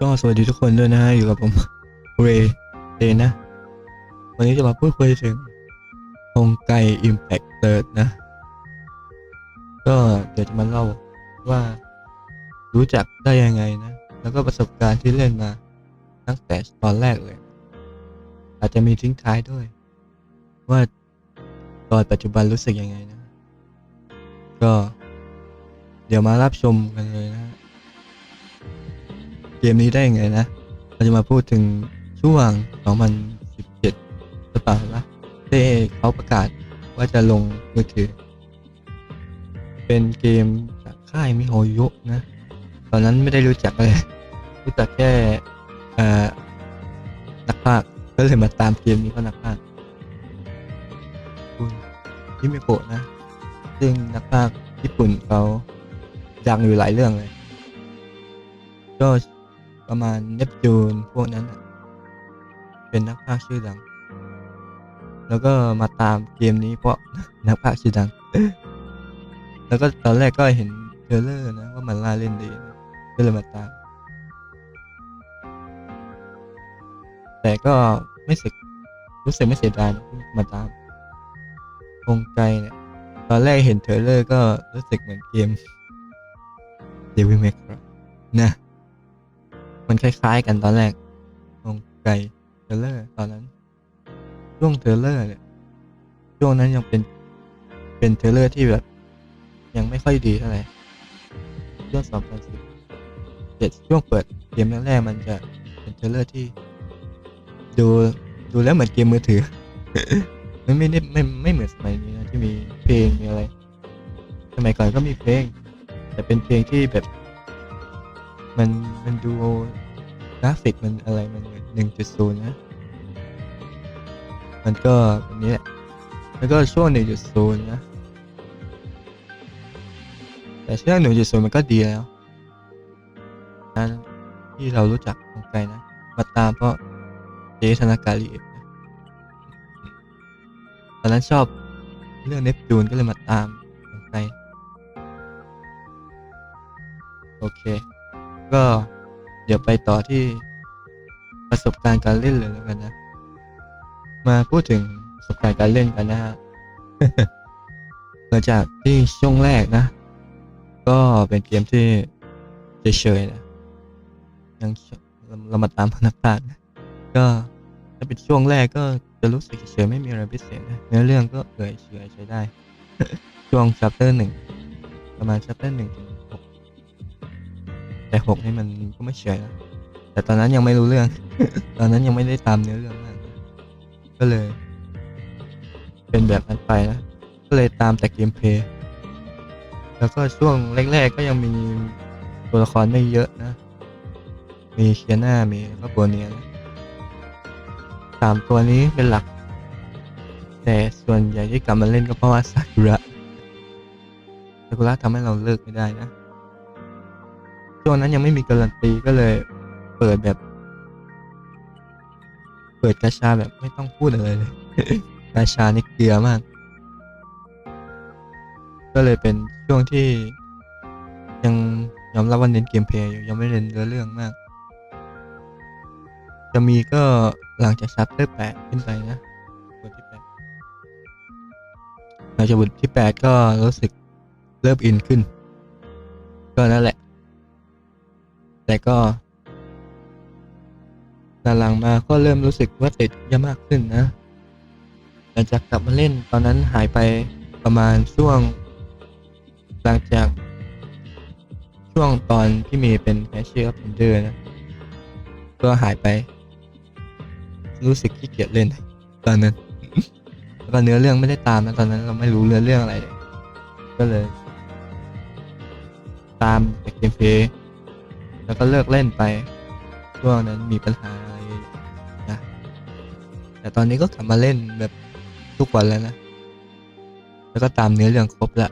ก็สวัสดีทุกคนด้วยนะฮะอยู่กับผมเรเดนนะ วันนี้จะมาพูดคุยถึงฮงไก่ Impact Third นะ ก็เดี๋ยวจะมาเล่าว่ารู้จักได้ยังไงนะ แล้วก็ประสบการณ์ที่เล่นมาตั้งแต่ตอนแรกเลย อาจจะมีทิ้งท้ายด้วย ว่าตอนปัจจุบันรู้สึกยังไงนะ ก็เดี๋ยวมารับชมกันเลยนะ เกมนี้ได้ยังไงนะ เราจะมาพูดถึงช่วง 2017หรือเปล่านะที่เขาประกาศว่าจะลงมือถือ เป็นเกมจากค่ายมิโฮโยะนะ ตอนนั้นไม่ได้รู้จักเลย รู้จักแค่นักพาก็เลยมาตามเกมนี้เพราะนักพากย์คุณฮิมิโกะนะ ซึ่งนักพากญี่ปุ่นเขาดังอยู่หลายเรื่องเลยก็ ประมาณเนปจูนพวกนั้น เป็นนักพากย์ชื่อดัง แล้วก็มาตามเกมนี้เพราะนักพากย์ชื่อดัง แล้วก็ตอนแรกก็เห็นเทรลเลอร์นะว่ามันล่าเล่นดีก็เลยมาตาม แต่ก็ไม่สึกรู้สึกไม่เสียดายมาตามวงไกลเนี่ยตอนแรกเห็นเทรลเลอร์ก็รู้สึกเหมือนเกม Devil May Cry นะ มันคล้ายๆ กันตอนแรกวงไกลเทเลอร์ตอนนั้น ช่วงเทเลอร์เนี่ยช่วงนั้นยังเป็นเป็นเทเลอร์ที่แบบ ยังไม่ค่อยดีเท่าไหร่ช่วง2010เจ็ดช่วงเปิดเกมแรกๆมันจะเป็นเทเลอร์ที่ ดูดูแล้วเหมือนเกมมือถือไม่ไม่ได้ไม่ไม่เหมือนสมัยนี้นะที่มีเพลงมีอะไร สมัยก่อนก็มีเพลง แต่เป็นเพลงที่แบบ มันมันดู ราฟิกมันอะไรมันหนึ่งจุดศูนย์นะ มันก็แบบนี้แหละ แล้วก็ช่วงหนึ่งจุดศูนย์นะ แต่ช่วงหนึ่งจุดศูนย์มันก็ดีแล้วนะที่เรารู้จักของไกลนะ มาตามเพราะเจธนาการีเอกนะตอนนั้นชอบเรื่องเนปจูนก็เลยมาตามของไกลโอเค ก็ เดี๋ยวไปต่อที่ประสบการณ์การเล่นเลยแล้วกันนะ มาพูดถึงประสบการณ์การเล่นกันนะฮะหลังจากที่ช่วงแรกนะ ก็เป็นเกมที่เฉยๆนะยังเรามาตามพนักงานก็ถ้าเป็นช่วงแรกก็จะรู้สึกเฉยๆไม่มีอะไรพิเศษนะเนื้อเรื่องก็เอื่อยเฉยใช้ได้ ช่วง chapter หนึ่งประมาณ chapter หนึ่งถึง แต่หกนี่มันก็ไม่เฉยนะแต่ตอนนั้นยังไม่รู้เรื่อง ตอนนั้นยังไม่ได้ตามเนื้อเรื่องมาก ก็เลย เป็นแบบนั้นไปนะ ก็เลยตามแต่เกมเพลย์ แล้วก็ช่วงแรกๆก็ยังมีตัวละครไม่เยอะนะ มีเคียน่า มีก็โบเนียนะสามตัวนี้เป็นหลัก แต่ส่วนใหญ่ที่กลับมาเล่นก็เพราะว่าซากุระซากุระทำให้เราเลิกไม่ได้นะ ช่วงนั้นยังไม่มีการันตีก็เลย เปิดแบบ เปิดกาชาแบบไม่ต้องพูดอะไรเลยกาชานี่เกลือมาก ก็เลยเป็นช่วงที่ยังยอมรับว่าเน้นเกมเพย์อยู่ยังไม่เน้นเนื้อเรื่องมาก จะมีก็หลังจากชัปเตอร์แปดขึ้นไปนะบทที่แปดหลังจากบทที่แปดก็รู้สึกเริ่มอินขึ้น ก็นั่นแหละ แต่ก็หลังๆมาก็เริ่มรู้สึกว่าติดเยอะมากขึ้นนะ หลังจากกลับมาเล่นตอนนั้นหายไปประมาณช่วง หลังจาก ช่วงตอนที่มีเป็นแคชเชียร์พันเดอร์นะ ก็หายไป รู้สึกขี้เกียจเล่น ตอนนั้น แล้วก็เนื้อเรื่องไม่ได้ตามนะตอนนั้นเราไม่รู้เนื้อเรื่องอะไรเลยก็เลย ตามแต่เกมเพย์ แล้วก็เลิกเล่นไปช่วงนั้นมีปัญหาอะไรนะแต่ตอนนี้ก็กลับมาเล่นแบบทุกวันแล้วนะ แล้วก็ตามเนื้อเรื่องครบละ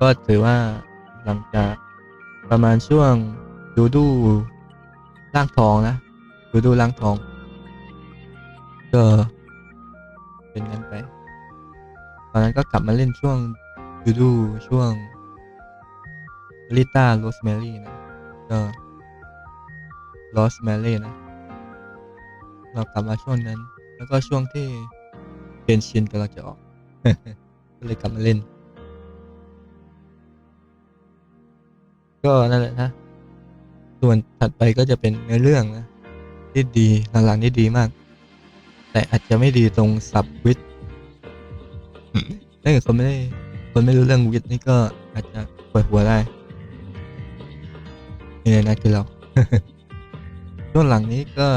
ก็ถือว่าหลังจากประมาณช่วงดูดูร่างทองนะดูดูร่างทองก็เป็นงั้นไป ตอนนั้นก็กลับมาเล่นช่วงดูดูช่วงลิต้าโรสแมรี่นะ ก็ Lost Mary นะ เรากลับมาช่วงนั้น แล้วก็ช่วงที่เกนชินกำลังจะออก ก็เลยกลับมาเล่น ก็นั่นแหละนะ ส่วนถัดไปก็จะเป็นเนื้อเรื่องนะ ที่ดีหลังๆนี่ดีมาก แต่อาจจะไม่ดีตรงสับวิทย์ถ้าเกิดคนไม่ได้คนไม่รู้เรื่องวิทย์นี่ก็อาจจะปวดหัวได้ นี่เลยนะคือเราช่วงหลังนี้ก็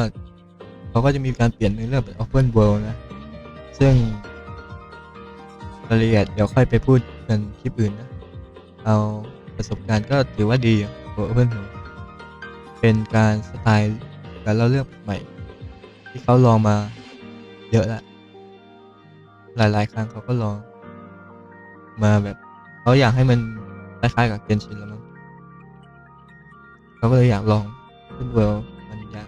เขาก็จะมีการเปลี่ยนในเรื่องเป็น Open World นะ ซึ่งรายละเอียดเดี๋ยวค่อยไปพูดกันคลิปอื่นนะ เอาประสบการณ์ก็ถือว่าดีตัว Open World เป็นการสไตล์การเล่าเรื่องใหม่ ที่เขาลองมาเยอะแล้วหลายๆ ครั้งเขาก็ลองมาแบบเขาอยากให้มันคล้ายๆกับเกนชินแล้วมั้ง เขาก็เลยอยากลองขึ้นเวลมันอยาก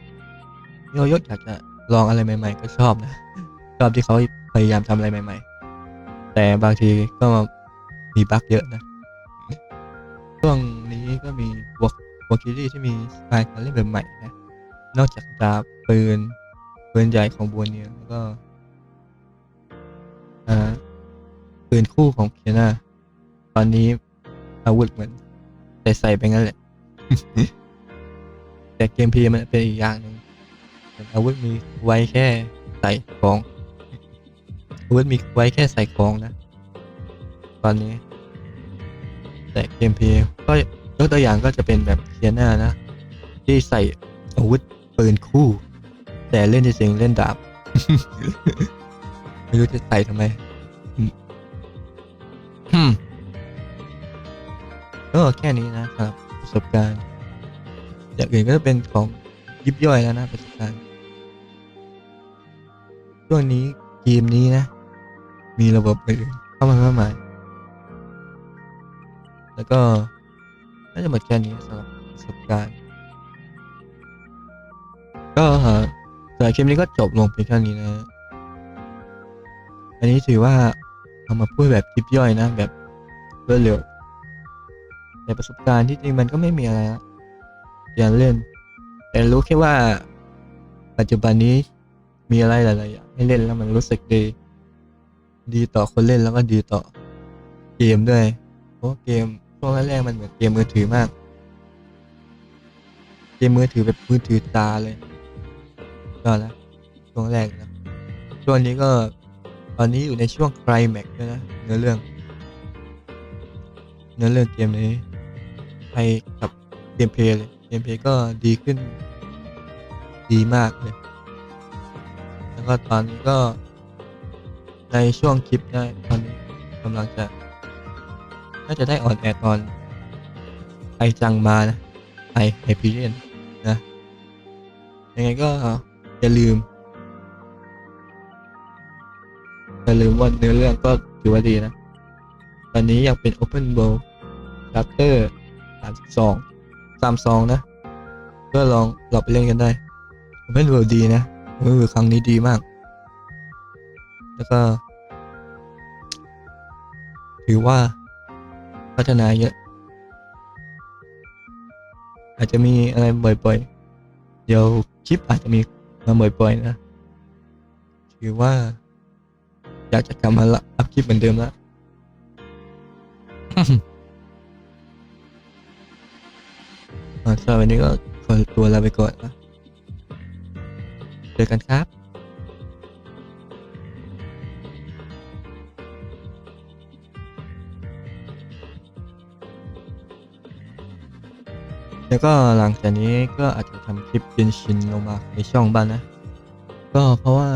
โยโยอยากจะลองอะไรใหม่ ๆ ก็ชอบนะ ชอบที่เขาพยายามทำอะไรใหม่ ๆ แต่บางทีก็มีบั๊กเยอะนะ ช่วงนี้ก็มีวอวอคิลี่ที่มีสไตล์การเล่นแบบใหม่นะ นอกจากดาบปืนปืนใหญ่ของบัวเนียแล้วก็ปืนคู่ของเคียนาตอนนี้อาวุธเหมือนใส่ใส่ไปงั้นแหละ แต่เกมพีมันเป็นอีกอย่างหนึ่งอาวุธมีไว้แค่ใส่ของอาวุธมีไว้แค่ใส่ของนะ ตอนนี้ แต่เกมพีก็ยกตัวอย่างก็จะเป็นแบบเคียนานะ ที่ใส่อาวุธปืนคู่ แต่เล่นจริงเล่นดาบ ไม่รู้จะใส่ทำไมอืมอืมก็แค่นี้นะครับประสบการณ์ อย่างอื่นก็จะเป็นของยิบย่อยแล้วนะประสบการณ์ช่วงนี้เกมนี้นะ มีระบบอื่นเข้ามามากมาย แล้วก็น่าจะหมดแค่นี้สำหรับประสบการณ์ ก็สำหรับคลิปนี้ก็จบลงเพียงเท่านี้นะ อันนี้ถือว่าเอามาพูดแบบคลิปย่อยนะ แบบรวดเร็วแต่ประสบการณ์ที่จริงมันก็ไม่มีอะไรละ อย่าเล่น แต่รู้แค่ว่า ปัจจุบันนี้มีอะไรหลายๆอย่างให้เล่นแล้วมันรู้สึกดี ดีต่อคนเล่นแล้วก็ดีต่อเกมด้วย เพราะเกมช่วงแรกๆมันเหมือนเกมมือถือมาก เกมมือถือแบบมือถือตาเลย ก็แล้วช่วงแรกนะช่วงนี้ก็ตอนนี้อยู่ในช่วงไคลแม็กซ์ด้วยนะเนื้อเรื่อง เนื้อเรื่องเกมนี้ไปกับเกมเพลย์เลย เกมเพย์ก็ดีขึ้นดีมากเลย แล้วก็ตอนนี้ก็ในช่วงคลิปได้ตอนนี้กำลังจะน่าจะได้ออนแอร์ตอนไอจังมานะไอไอพีเรียนนะยังไงก็อย่าลืมอย่าลืมว่าเนื้อเรื่องก็ถือว่าดีนะ ตอนนี้ยังเป็น Open World Chapter 32 32นะ ก็ลองลองไปเล่นกันได้ Open World ดีนะ Open World ครั้งนี้ดีมาก แล้วก็ ถือว่าพัฒนาเยอะ อาจจะมีอะไรบ่อยๆ เดี๋ยวคลิปอาจจะมีมาบ่อยๆนะ ถือว่า อยากจะกลับมาละอัพคลิปเหมือนเดิมละ สำหรับวันนี้ก็ขอตัวลาไปก่อนนะเจอกันครับแล้วก็หลังจากนี้ก็อาจจะทำคลิปเป็นชินลงมาในช่องบ้างนะ ก็เพราะว่า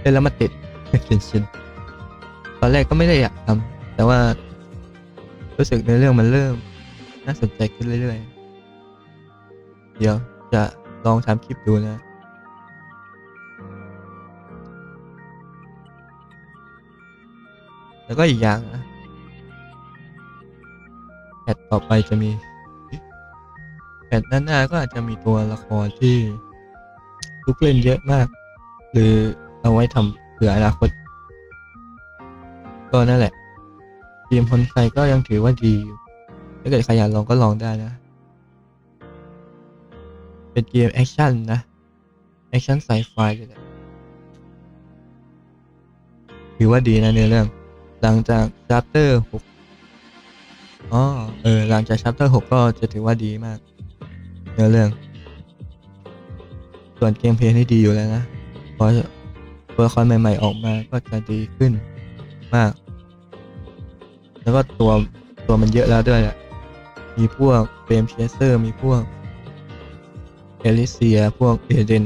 เล่นแล้วมาติดเป็นชินตอนแรกก็ไม่ได้อยากทำแต่ว่ารู้สึกในเรื่องมันเริ่มน่าสนใจขึ้นเรื่อยๆ เดี๋ยวจะลองทำคลิปดูนะแล้วก็อีกอย่างนะแพทต่อไปจะมีแพทด้านหน้าก็อาจจะมีตัวละครที่ลูกเล่นเยอะมาก หรือเอาไว้ทำเผื่ออนาคต ก็นั่นแหละทีมคนไทยก็ยังถือว่าดีอยู่ถ้าเกิดใครอยากลองก็ลองได้นะ เป็นเกมแอคชั่นนะ แอคชั่นไซไฟเลยถือว่าดีนะเนื้อเรื่อง หลังจาก chapter หกอ๋อ เออ หลังจาก chapter หกก็จะถือว่าดีมาก เนื้อเรื่อง ส่วนเกมเพลย์นี่ดีอยู่แล้วนะ เพราะตัวละครใหม่ ๆ ออกมาก็จะดีขึ้นมาก แล้วก็ตัวตัวมันเยอะแล้วด้วยแหละมีพวกเฟรมเชสเซอร์ มีพวก อลิเซียพวกเอเดน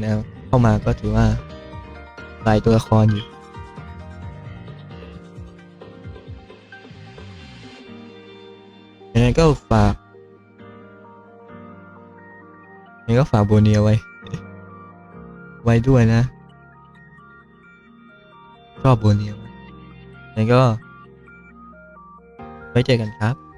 เข้ามาก็ถือว่าหลายตัวละครอยู่ยังไงก็ฝากยังไงก็ฝากโบเนียไว้ ไว้ด้วยนะ ชอบโบเนียยังไงก็ ไว้เจอกันครับ